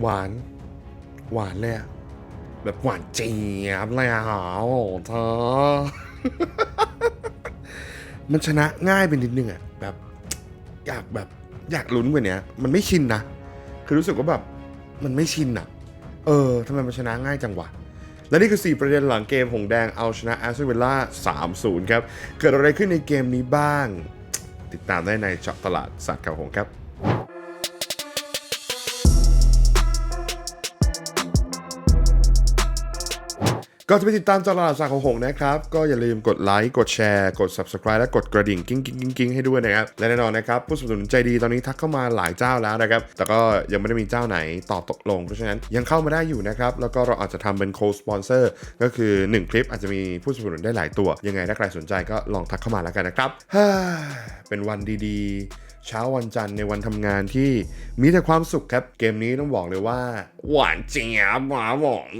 หวาน หวานเลยอะแบบหวานเจี๊ยบเลยอะโอ้เธอ มันชนะง่ายไปนิดนึงอะแบบอยากแบบอยากลุ้นกว่านี้มันไม่ชินนะ คือรู้สึกว่าแบบมันไม่ชินอะเออทำไมมันชนะง่ายจังวะและนี่คือ 4 ประเด็นหลังเกมหงแดงเอาชนะแอสตันวิลล่า3-0 ครับ เกิดอะไรขึ้นในเกมนี้บ้าง ติดตามได้ในเจาะตลาดสัตว์ข่าวหงครับ ก็จะไปติดตามตลาดสัตว์ของหงนะครับ ก็อย่าลืมกดไลค์ กดแชร์ กด subscribe และกดกระดิ่งกิ้งกิ้งกิ้งกิ้งให้ด้วยนะครับ และแน่นอนนะครับ ผู้สนับสนุนใจดีตอนนี้ทักเข้ามาหลายเจ้าแล้วนะครับ แต่ก็ยังไม่ได้มีเจ้าไหนตอบตกลง เพราะฉะนั้นยังเข้ามาได้อยู่นะครับ แล้วก็เราอาจจะทำเป็น co-sponsor ก็คือ 1 คลิปอาจจะมีผู้สนับสนุนได้หลายตัว ยังไงถ้าใครสนใจก็ลองทักเข้ามาแล้วกันนะครับเป็นวันดีๆ เช้าวันจันทร์ในวันทำงานที่มีแต่ความสุขครับ เกมนี้ต้องบอกเลยว่า หวานเจี๊ยบหวานหวาน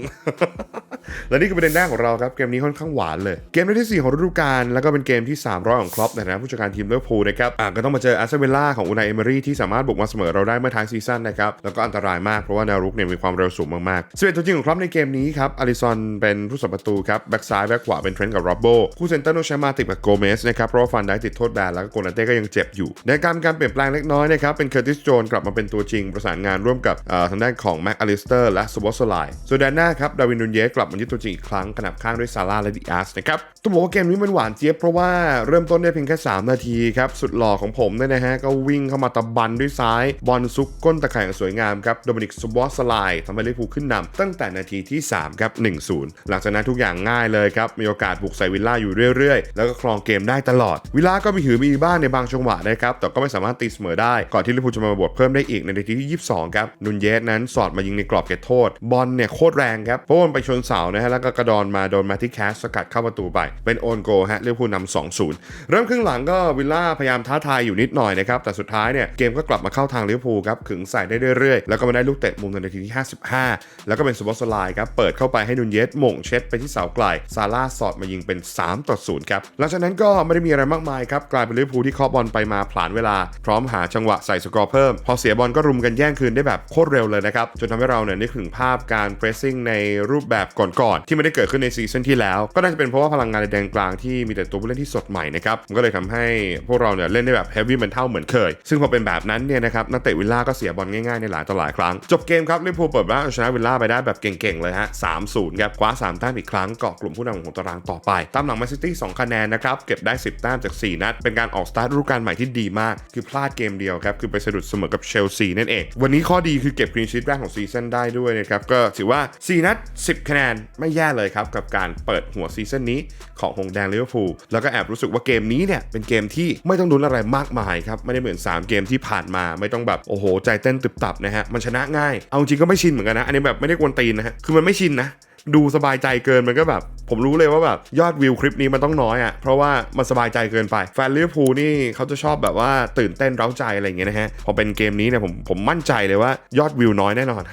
และนี่คือประเด็นแรกของเราครับ เกมนี้ค่อนข้างหวานเลย เกมที่ 4 ของฤดูกาลแล้วก็เป็นเกมที่ 300 ของครอปในฐานะผู้จัดการทีมลิเวอร์พูลนะครับอะก็ต้องมาเจออาร์เซนเวล่าของอูนายเอเมอรี่ที่สามารถบุกมาเสมอเราได้เมื่อท้ายซีซั่นนะครับแล้วก็อันตรายมากเพราะว่าแนวรุกเนี่ยมีความเร็วสูงมากๆ11ตัวจริงของครอปในเกมนี้ครับอาริซอนเป็นผู้สับประตูครับแบ็กซ้ายแบ็กขวาเป็นเทรนต์กับโรบโบคู่เซนเตอร์โนชามาติดกับโกเมสนะครับเพราะว่าฟันได้ติดโทษแบนแล้วก็โกนาเต้ก็ยังเจ็บอยู่ ในการการเปลี่ยนแปลงเล็กน้อยนะครับเป็นเคอร์ติสโจนกลับมาเป็นตัวจริงประสานงานร่วมกับทางด้านของแม็กอลิสเตอร์และสวอสไลส่วนแดนหน้าครับดาวินนูนเยสกลับมายึดตัวจริงอีกครั้งขนับข้างด้วยซาร่าและดิอาสนะครับต้องบอกว่าเกมนี้มันหวานเจี๊ยบเพราะว่าเริ่มต้นได้เพียงแค่ 3 นาทีครับ สุดหล่อของผมเนี่ยนะฮะ ก็วิ่งเข้ามาตะบันด้วยซ้าย บอลซุกก้นตะข่ายอย่างสวยงามครับโดมินิกสวอสไลทำให้ลิเวอร์พูลขึ้นนำตั้งแต่นาทีที่ 3 ครับ 1-0 หลังจากนั้นทุกอย่างง่ายเลยครับ มีโอกาสบุกใส่วิลล่าอยู่เรื่อยๆ แล้วก็ครองเกมได้ตลอด วิลล่าก็มีหือมีบ้างในบางจังหวะนะครับแต่ก็ไม่สามารถตีเสมอได้ ก่อนที่ลิเวอร์พูลจะมาบวกเพิ่มได้อีกในนาทีที่ 22 ครับนุนเยสนั้นสอดมายิงในกรอบเขตโทษบอลเนี่ยโคตรแรงครับเพราะมันไปชนเสานะฮะแล้วก็กระดอนมาโดนมาที่แคสสกัดเข้าประตูไป เป็นโอนโกฮะเวอร์พูลนำ2-0เริ่มครึ่งหลังก็วิลล่าพยายามท้าทายอยู่นิดหน่อยนะครับแต่สุดท้ายเนี่ยเกมก็กลับมาเข้าทางลิเวอร์พูลครับขึงใส่ได้เรื่อยๆ แล้วก็มาได้ลูกเตะมุมในนาทีที่ 55 แล้วก็เป็นซูบอสไลครับเปิดเข้าไปให้นุนเยสมงเช็ดไปที่เสาไกลซาร่าสอดมายิงเป็น 3 ต่อ0ครับหลังจากนั้นก็ไม่ได้มีอะไรมากมายครับกลายเป็นลิเวอร์พูลที่เคาะบอลไปมาผลานเวลา พร้อมหาจังหวะใส่สกอร์เพิ่ม พอเสียบอลก็รุมกันแย่งคืนได้แบบโคตรเร็วเลยนะครับจนทำให้เราเนี่ยนึกถึงภาพการ pressing ในรูปแบบกอนๆที่ไม่ได้เกิดขึ้นในซีซั่นที่แล้ว ก็น่าจะเป็นเพราะว่าพลังงานในแดนกลางที่มีแต่ตัวผู้เล่นที่สดใหม่นะครับมันก็เลยทำให้พวกเราเนี่ยเล่นได้แบบ heavy mental เหมือนเคย ซึ่งพอเป็นแบบนั้นเนี่ยนะครับนักเตะวิลล่าก็เสียบอลง่ายๆในหลายต่อหลายครั้ง จบเกมครับลิเวอร์พูลเปิดบ้านเอาชนะวิลล่าไปได้แบบเก่งๆเลยฮะ3-0ครับคว้า3แต้มอีกครั้งเกาะกลุ่มผู้นำของตารางต่อไป ตามหลังแมนซิตี้2คะแนนนะครับเก็บได้ 10 แต้มจาก 4 นัด เป็นการออกสตาร์ทฤดูกาลใหม่ที่ดีมาก คือพลาดเกมเดียวครับ คือไปสะดุดเสมอกับเชลซีนั่นเอง วันนี้ข้อดีคือเก็บคลีนชีทแรกของซีซั่นได้ด้วยนะครับ ก็ถือว่า 4 นัด 10 คะแนนไม่แย่เลยครับ กับการเปิดหัวซีซั่นนี้ของหงแดงลิเวอร์พูลแล้วก็แอบรู้สึกว่าเกมนี้เนี่ยเป็นเกมที่ไม่ต้องลุ้นอะไรมากมายครับ ไม่ได้เหมือน 3 เกมที่ผ่านมาไม่ต้องแบบโอ้โห ใจเต้นตึบตับนะฮะมันชนะง่าย เอาจริงก็ไม่ชินเหมือนกันนะ อันนี้แบบไม่ได้กวนตีนนะฮะคือมันไม่ชินนะดูสบายใจเกินมันก็แบบ ผมรู้เลยว่าแบบยอดวิวคลิปนี้มันต้องน้อยอะ่ะ เพราะว่ามันสบายใจเกินไป แฟนลิเวอร์พูลนี่เขาจะชอบแบบว่าตื่นเต้นเร้าใจอะไรอย่างเงี้ยนะฮะ พอเป็นเกมนี้เนี่ยผมผมมั่นใจเลยว่ายอดวิวน้อยแน่นอน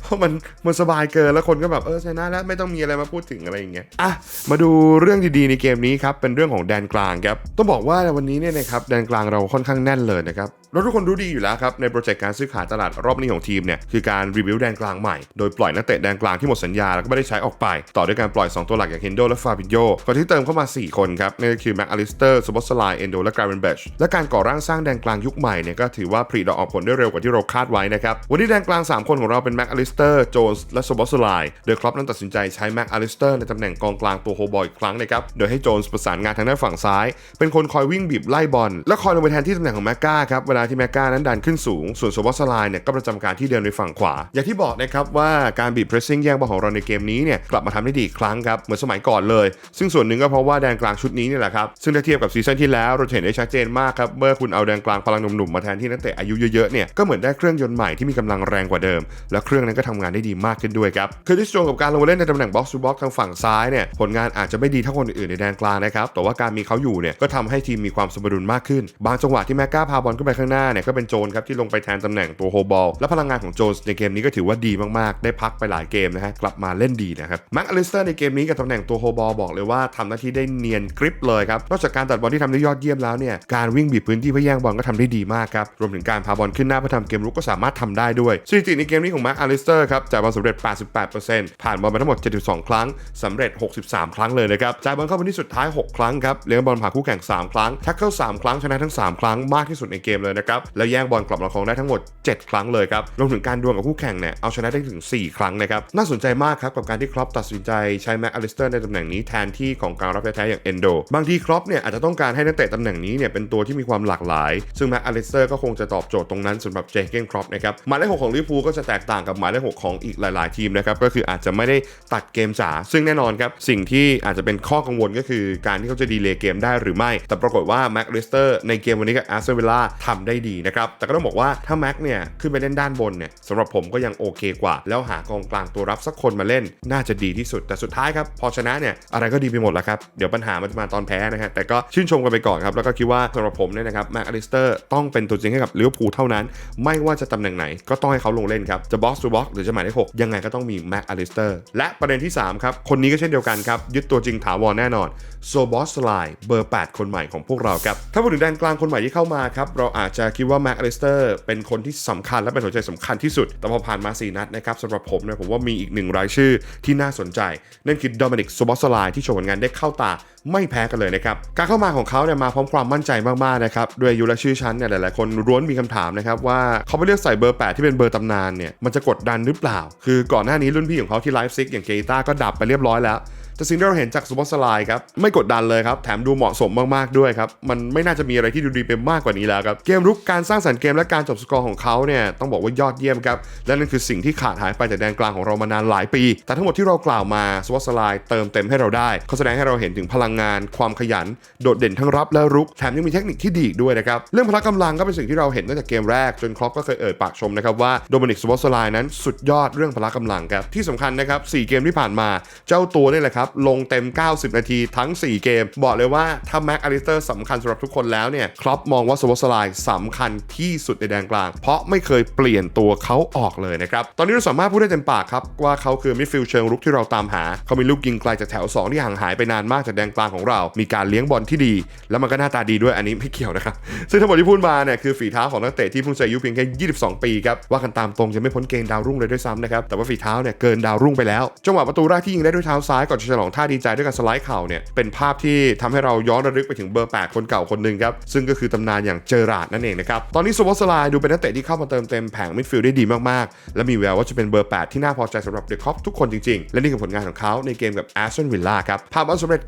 เพราะมันมันสบายเกินแล้วคนก็แบบเออชนะแล้วไม่ต้องมีอะไรมาพูดถึงอะไรอย่างเงี้ยอะมาดูเรื่องดีๆในเกมนี้ครับเป็นเรื่องของแดนกลางครับต้องบอกว่าวันนี้เนี่ยนะครับแดนกลางเราค่อนข้างแน่นเลยนะครับ เราทุกคนรู้ดีอยู่แล้วครับ ในโปรเจกต์การซื้อขายตลาดรอบนี้ของทีมเนี่ยคือการรีวิวแดนกลางใหม่ โดยปล่อยนักเตะแดนกลางที่หมดสัญญา แล้วก็ไม่ได้ใช้ออกไป ต่อด้วยการปล่อย 2 ตัวหลักอย่างเฮนโดและฟาบิโยก่อนที่เติมเข้ามา 4 คนครับนั่นก็คือแม็กอลิสเตอร์ซูบอสไลเอนโดและการ์เรนเบชและการก่อร่างสร้างแดนกลางยุคใหม่เนี่ยก็ถือว่าผลิดอกออกผลได้เร็วกว่าที่เราคาดไว้นะครับวันนี้แดนกลาง 3 คนของเราเป็นแม็กอลิสเตอร์โจนส์และซูบอสไลโดยครอปนั้นตัดสินใจใช้แม็กอลิสเตอร์ในตำแหน่งกองกลางตัวโฮบอยอีกครั้งนะครับโดยให้โจนส์ประสานงานทางด้านฝั่งซ้าย เป็นคนคอยวิ่งบีบไล่บอลและคอยลงไปแทนที่ตำแหน่งของแมกกาครับเวลาที่แมกกานั้นดันขึ้นสูง ส่วนซูบอสไลน์เนี่ยก็ประจำการที่เดินในฝั่งขวา อย่างที่บอกนะครับว่าการบีบเพรสซิ่งแย่งบอลของเราในเกมนี้เนี่ยกลับมาทำได้ดีอีกครั้งครับเหมือนสมัยก่อนเลย ซึ่งส่วนหนึ่งก็เพราะว่าแดนกลางชุดนี้นี่แหละครับซึ่งถ้าเทียบกับซีซั่นที่แล้วเราเห็นได้ชัดเจนมากครับเมื่อคุณเอาแดนกลางพลังหนุ่มๆมาแทนที่นักเตะอายุเยอะๆเนี่ยก็เหมือนได้เครื่องยนต์ใหม่ที่มีกำลังแรงกว่าเดิม และเครื่องนั้นก็ทำงานได้ดีมากขึ้นด้วยครับคือที่โจกับการลงมาเล่นในตำแหน่งบ็อกซ์ทูบ็อกทางฝั่งซ้ายเนี่ยผลงานอาจจะไม่ดีเท่าคนอื่นในแดนกลางนะครับแต่ว่าการมีเขาอยู่เนี่ยก็ทำให้ทีมมีความสมดุลมากขึ้น บางจังหวะที่แมกกาพาบอลขึ้นไปข้างหน้าเนี่ยก็เป็นโจนครับที่ลงไปแทนตำแหน่งตัวโฮบอลและพลังงานของโจนในเกมนี้ก็ถือว่าดีมากๆ ได้พักไปหลายเกมนะฮะกลับมาเล่นดีนะครับแม็กอลิสเตอร์ในเกมนี้กับตำแหน่งตัวโฮบอลบอกเลยว่าทำหน้าที่ได้เนียนกริปเลยครับนอกจากการตัดบอลที่ทำได้ยอดเยี่ยมแล้วเนี่ยการวิ่งบีบพื้นที่เพื่อแย่งบอลก็ทำได้ดีมากครับรวมถึงการพาบอลขึ้นหน้าเพื่อทำเกมรุกก็สามารถทำได้ด้วยสถิติในเกมนี้ของมาร์คอลิสเตอร์ครับจ่ายบอลสำเร็จ 88%ผ่านบอลไปทั้งหมด 72 ครั้งสำเร็จ 63 ครั้งเลยนะครับจ่ายบอลเข้าพื้นที่สุดท้าย 6 ครั้งครับเลี้ยงบอลผ่านคู่แข่ง 3 ครั้งท็กเกิล3ครั้งชนะทั้ง 3 ครั้งมากที่สุดในเกมเลยนะครับแล้วแย่งบอลกลับมาครองได้ทั้งหมด 7 ครั้งเลยครับรวมถึงการดวลกับคู่แข่งเนี่ยเอาชนะได้ถึง 4 ครั้งนะครับน่าสนใจมากครับกับการที่ครอปตัดสินใจใช้แม็กอลิสเตอร์ในตำแหน่งนี้แทนที่ของการรับแท้ๆอย่างเอนโดบางทีครอปเนี่ยอาจจะต้องการให้นักเตะตำแหน่งนี้เนี่ยเป็นตัวที่มีความหลากหลาย ซึ่งแม็กอลิสเตอร์ก็คงจะตอบโจทย์ตรงนั้นสำหรับเจเกนครอปนะครับหมายเลขหกของลิเวอร์พูลก็จะแตกต่างกับหมายเลขหกของอีกหลาย ๆ ทีมนะครับก็คืออาจจะไม่ได้ตัดเกมจ๋าซึ่งแน่นอนครับสิ่งที่อาจจะเป็นข้อกังวลก็คือการที่เขาจะดีเลย์เกมได้หรือไม่ แต่ปรากฏว่าแม็กอลิสเตอร์ในเกมวันนี้กับแอสตันวิลล่าทำได้ดีนะครับ แต่ก็ต้องบอกว่าถ้าแม็กเนี่ยขึ้นไปเล่นด้านบนเนี่ยสำหรับผมก็ยังโอเคกว่า แล้วหากองกลางตัวรับสักคนมาเล่น น่าจะดีที่สุด แต่สุดท้ายครับพอชนะเนี่ยอะไรก็ดีไปหมดแล้วครับ เดี๋ยวปัญหามันจะมาตอนแพ้นะฮะ แต่ก็ชื่นชมกันไปก่อนครับ แล้วก็คิดว่าสำหรับผมเนี่ยนะครับแม็กอลิสเตอร์ต้องเป็นตัวจริงให้กับลิเวอร์พูลเท่านั้น ไม่ว่าจะตำแหน่งไหนก็ต้องให้เขาลงเล่นครับ จะบ็อกซ์ทูบ็อกหรือจะหมายเลขหกยังไงก็ต้องมีแม็กอลิสเตอร์ และประเด็นที่สามครับ คนนี้ก็เช่นเดียวกันครับ ยึดตัวจริงถาวรแน่นอนโซบอสไลเบอร์ 8 คนใหม่ของพวกเราครับ ถ้าพูดถึงแดนกลางคนใหม่ที่เข้ามาครับ เราอาจจะคิดว่าแม็กอลิสเตอร์เป็นคนที่สำคัญและเป็นหัวใจสำคัญที่สุด แต่พอผ่านมา 4 นัดนะครับสำหรับผมเนี่ยผมว่ามีอีกหนึ่งรายชื่อที่น่าสนใจ นั่นคือโดมินิกโซบอสไลที่โชว์ผลงานได้เข้าตาไม่แพ้กันเลยนะครับ การเข้ามาของเขาเนี่ยมาพร้อมความมั่นใจมากๆนะครับด้วยอายุและชื่อชั้นเนี่ยหลายๆคนร้วนมีคำถามนะครับว่าเขาไปเลือกใส่เบอร์ 8 ที่เป็นเบอร์ตำนานเนี่ยมันจะกดดันหรือเปล่า คือก่อนหน้านี้รุ่นพี่ของเขาที่ไลฟ์ซิกอย่างเกต้าก็ดับไปเรียบร้อยแล้ว แต่สิ่งที่เราเห็นจากซูเปอร์สไลด์ครับไม่กดดันเลยครับ แถมดูเหมาะสมมากๆด้วยครับ มันไม่น่าจะมีอะไรที่ดูดีไปมากกว่านี้แล้วครับ เกมรุกการสร้างสรรค์เกมและการจบสกอร์ของเขาเนี่ยต้องบอกว่ายอดเยี่ยมครับ และนั่นคือสิ่งที่ขาดหายไปจากแดนกลางของเรามานานหลายปี แต่ทั้งหมดที่เรากล่าวมาซูเปอร์สไลด์เติมเต็มให้เราได้เขาแสดงให้เราเห็นถึงพลังงาน ความขยัน โดดเด่นทั้งรับและรุกแถมยังมีเทคนิคที่ดีอีกด้วยนะครับเรื่องพละกำลังก็เป็นสิ่งที่เราเห็นตั้งแต่เกมแรกจนครอปก็เคยเอ่ยปากชมนะครับว่าโดมินิกซูเปอร์สไลด์นั้นสุดยอดเรื่องพละกำลังครับที่สำคัญนะครับ4เกมที่ผ่านมาเจ้าตัวนี่แหละครับลงเต็ม 90 นาทีทั้ง 4 เกม บอกเลยว่าถ้าแม็กอลิสเตอร์สำคัญสำหรับทุกคนแล้วเนี่ยครอปมองว่าซูเปอร์สไลด์สำคัญที่สุดในแดนกลาง เพราะไม่เคยเปลี่ยนตัวเขาออกเลยนะครับ ตอนนี้เราสามารถพูดได้เต็มปากครับ ว่าเขาคือมิดฟิลด์เชิงรุกที่เราตามหา เขามีลูกยิงไกลจากแถว 2 ที่ห่างหายไปนานมากจากแดนกลางของเรา มีการเลี้ยงบอลที่ดี แล้วมันก็หน้าตาดีด้วยอันนี้ไม่เกี่ยวนะครับซึ่งทั้งหมดที่พูดมาเนี่ยคือฝีเท้าของนักเตะที่เพิ่งจะอายุเพียงแค่22 ปีครับว่ากันตามตรงจะไม่พ้นเกณฑ์ดาวรุ่งเลยด้วยซ้ำนะครับแต่ว่าฝีเท้าเนี่ยเกินดาวรุ่งไปแล้วจังหวะประตูแรกที่ยิงได้ด้วยเท้าซ้ายก่อนจะฉลองท่าดีใจด้วยการสไลด์เข่าเนี่ยเป็นภาพที่ทำให้เราย้อนระลึกไปถึงเบอร์ 8 คนเก่าคนหนึ่งครับซึ่งก็คือตำนานอย่างเจอราดนั่นเองนะครับตอนนี้สวอตสไลด์ดูเป็นนักเตะที่เข้ามาเติมเต็มแผงมิดฟิลด์ได้ดีมากๆ และมีแววว่าจะเป็นเบอร์ 8 ที่น่าพอใจสำหรับเดอะคอปทุกคนจริงๆ และนี่คือผลงานของเขาในเกมกับแอสตันวิลล่าครับผ่านบอลสำเร็จ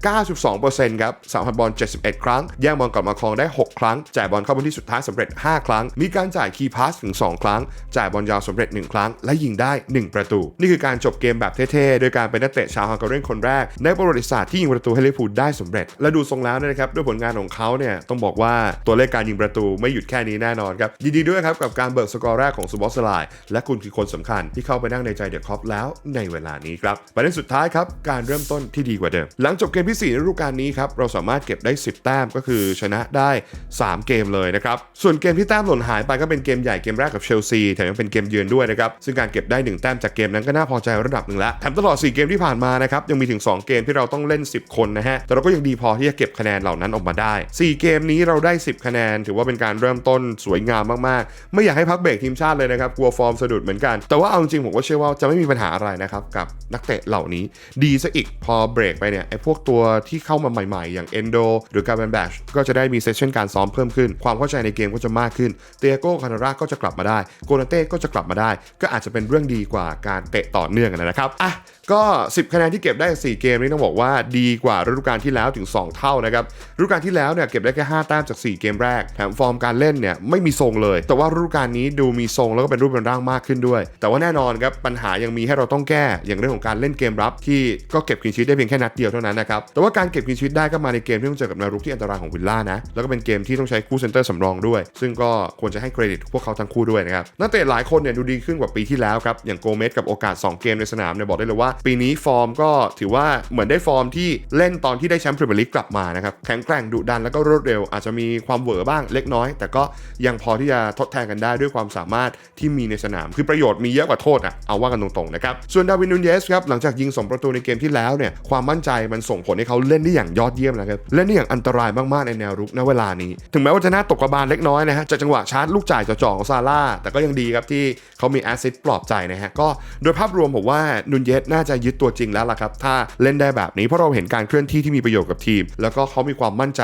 92%ครับสามพันบอล 71 ครั้ง แย่งบอลกลับมาครองได้ 6 ครั้ง จ่ายบอลเข้าพื้นที่สุดท้ายสำเร็จ 5 ครั้ง มีการจ่ายคีย์พาสถึง 2 ครั้ง จ่ายบอลยาวสำเร็จ 1 ครั้ง และยิงได้ 1 ประตู นี่คือการจบเกมแบบเท่ๆโดยการเป็นนักเตะชาวฮังการีคนแรกในประวัติศาสตร์ที่ยิงประตูให้ลิเวอร์พูลได้สำเร็จ และดูทรงแล้วนะครับด้วยผลงานของเขาเนี่ยต้องบอกว่าตัวเลขการยิงประตูไม่หยุดแค่นี้แน่นอนครับยินดีด้วยครับกับการเบิกสกอร์แรกของซูบอสไลน์และคุณคือคนสำคัญที่เข้าไปนั่งในใจเดอะคอปแล้วในเวลานี้ครับประเด็นสุดท้ายครับการเริ่มต้นที่ดีกว่าเดิม หลังจบเกมที่4ในฤดูกาลนี้ครับเราสามารถเก็บได้ 10 แต้มก็คือชนะได้ 3 เกมเลยนะครับส่วนเกมที่แต้มหล่นหายไปก็เป็นเกมใหญ่เกมแรกกับเชลซีแถมยังเป็นเกมเยือนด้วยนะครับซึ่งการเก็บได้ 1 แต้มจากเกมนั้นก็น่าพอใจระดับหนึ่งแล้วแถมตลอด 4 เกมที่ผ่านมานะครับยังมีถึง2 เกมที่เราต้องเล่น 10 คนนะฮะ แต่เราก็ยังดีพอที่จะเก็บคะแนนเหล่านั้นออกมาได้ 4 เกมนี้เราได้ 10 คะแนน ถือว่าเป็นการเริ่มต้นสวยงามมากๆ ไม่อยากให้พักเบรกทีมชาติเลยนะครับ กลัวฟอร์มสะดุดเหมือนกัน แต่ว่าเอาจริงผมก็เชื่อว่าจะไม่มีปัญหาอะไรนะครับกับนักเตะเหล่านี้ ดีซะอีกพอเบรกไปเนี่ยไอ้พวกตัวที่เข้ามาใหม่ๆ อย่างเอนโดหรือการแบนแบชก็จะได้มีเซสชั่นการซ้อมเพิ่มขึ้น ความเข้าใจในเกมก็จะมากขึ้น เตียโก้คานาร่าก็จะกลับมาได้ โกนาเต้ก็จะกลับมาได้ ก็อาจจะเป็นเรื่องดีกว่าการเตะต่อเนื่องนะครับอะ ก็ 10 คะแนนที่เก็บได้จาก4เกมนี้ต้องบอกว่าดีกว่าฤดูกาลที่แล้วถึง 2 เท่านะครับฤดูกาลที่แล้วเนี่ยเก็บได้แค่ 5 แต้มจาก 4 เกมแรก แถมฟอร์มการเล่นเนี่ยไม่มีทรงเลย แต่ว่าฤดูกาลนี้ดูมีทรงแล้วก็เป็นรูปเป็นร่างมากขึ้นด้วย แต่ว่าแน่นอนครับปัญหายังมีให้เราต้องแก้ อย่างเรื่องของการเล่นเกมรับที่ก็เก็บคลีนชีทได้เพียงแค่นัดเดียวเท่านั้นนะครับ แต่ว่าการเก็บคลีนชีทได้ก็มาในเกมที่ต้องเจอกับนวรุกที่อันตรายของวิลล่านะ แล้วก็เป็นเกมที่ต้องใช้คู่เซนเตอร์สำรองด้วย ซึ่งก็ควรจะให้เครดิตพวกเขาทั้งคู่ด้วยนะครับ นักเตะหลายคนเนี่ยดูดีขึ้นกว่าปีที่แล้วครับ อย่างโกเมสกับโอกาส 2 เกมในสนามเนี่ยบอกได้เลยว่าปีนี้ฟอร์มก็ถือว่าเหมือนได้ฟอร์มที่เล่นตอนที่ได้แชมป์พรีเมียร์ลีกกลับมานะครับแข็งแกร่งดุดันแล้วก็รวดเร็ว อาจจะมีความเหวอบ้างเล็กน้อย แต่ก็ยังพอที่จะทดแทนกันได้ด้วยความสามารถที่มีในสนาม คือประโยชน์มีเยอะกว่าโทษอะเอาว่ากันตรงๆนะครับส่วนดาวินนูนเยสครับหลังจากยิงสองประตูในเกมที่แล้วเนี่ยความมั่นใจมันส่งผลให้เขาเล่นได้อย่างยอดเยี่ยมนะครับเล่นได้อย่างอันตรายมากๆในแนวรุกณเวลานี้ ถึงแม้ว่าจะน่าตกกระบาลเล็กน้อยนะฮะจากจังหวะชาร์จลูกจ่ายจ่อๆของซาร่าแต่ก็ยังดีครับที่เขามีแอสซิสต์ปลอบใจนะฮะก็โดยภาพรวมผมว่านุนเยสน่าจะยึดตัวจริงแล้วล่ะครับ ถ้าเล่นได้แบบนี้เพราะเราเห็นการเคลื่อนที่ที่มีประโยชน์กับทีม แล้วก็เขามีความมั่นใจ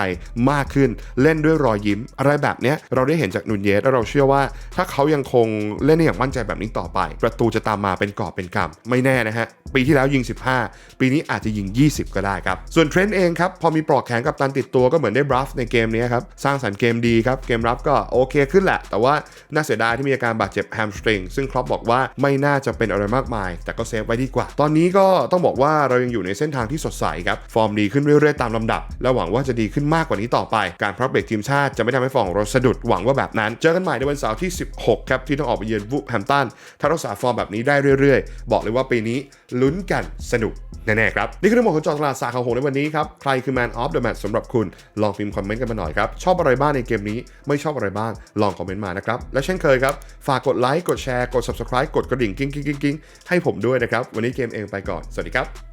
มากขึ้น เล่นด้วยรอยยิ้ม อะไรแบบเนี้ยเราได้เห็นจากนุนเยสแล้วเราเชื่อว่า ถ้าเขายังคงเล่นได้อย่างมั่นใจแบบนี้ต่อไป ประตูจะตามมาเป็นกอบเป็นกำไม่แน่นะฮะปีที่แล้วยิง 15 ปีนี้อาจจะยิง 20 ก็ได้ครับส่วนเทรนต์เองครับพอมีปลอกแขนกับตันติดตัวก็เหมือนได้บรัฟในเกมนี้ครับสร้างสรรค์เกมดีครับเกมรับก็โอเคขึ้นแหละ แต่ว่าน่าเสียดายที่มีอาการบาดเจ็บแฮมสตริงซึ่งครอปบอกว่าไม่น่าจะเป็นอะไรมากมาย แต่ก็เซฟไว้ดีกว่าตอนนี้ก็ต้องบอกว่าเรายังอยู่ในเส้นทางที่สดใสครับ ฟอร์มดีขึ้นเรื่อยๆตามลำดับ และหวังว่าจะดีขึ้นมากกว่านี้ต่อไป การพักเบรกทีมชาติจะไม่ทำให้ฟอร์มของเราสะดุดหวังว่าแบบนั้น เจอกันใหม่ในวันเสาร์ที่ 16 ครับ ที่ต้องออกไปเยือนวูฟแฮมตันถ้ารักษาฟอร์มแบบนี้ได้เรื่อยๆ บอกเลยว่าปีนี้ลุ้นกันสนุกแน่ๆครับนี่คือทั้งหมดของจอตลาดสาขาหงในวันนี้ครับใครคือ Man of the Match สำหรับคุณลองพิมพ์คอมเมนต์กันมาหน่อยครับชอบอะไรบ้างในเกมนี้ไม่ชอบอะไรบ้างลองคอมเมนต์มานะครับและเช่นเคยครับฝากกดไลค์กดแชร์กด subscribe กดกระดิ่งกิ้งกิ้งกิ้งกิ้งให้ผมด้วยนะครับวันนี้เกมเองไปก่อน สวัสดีครับ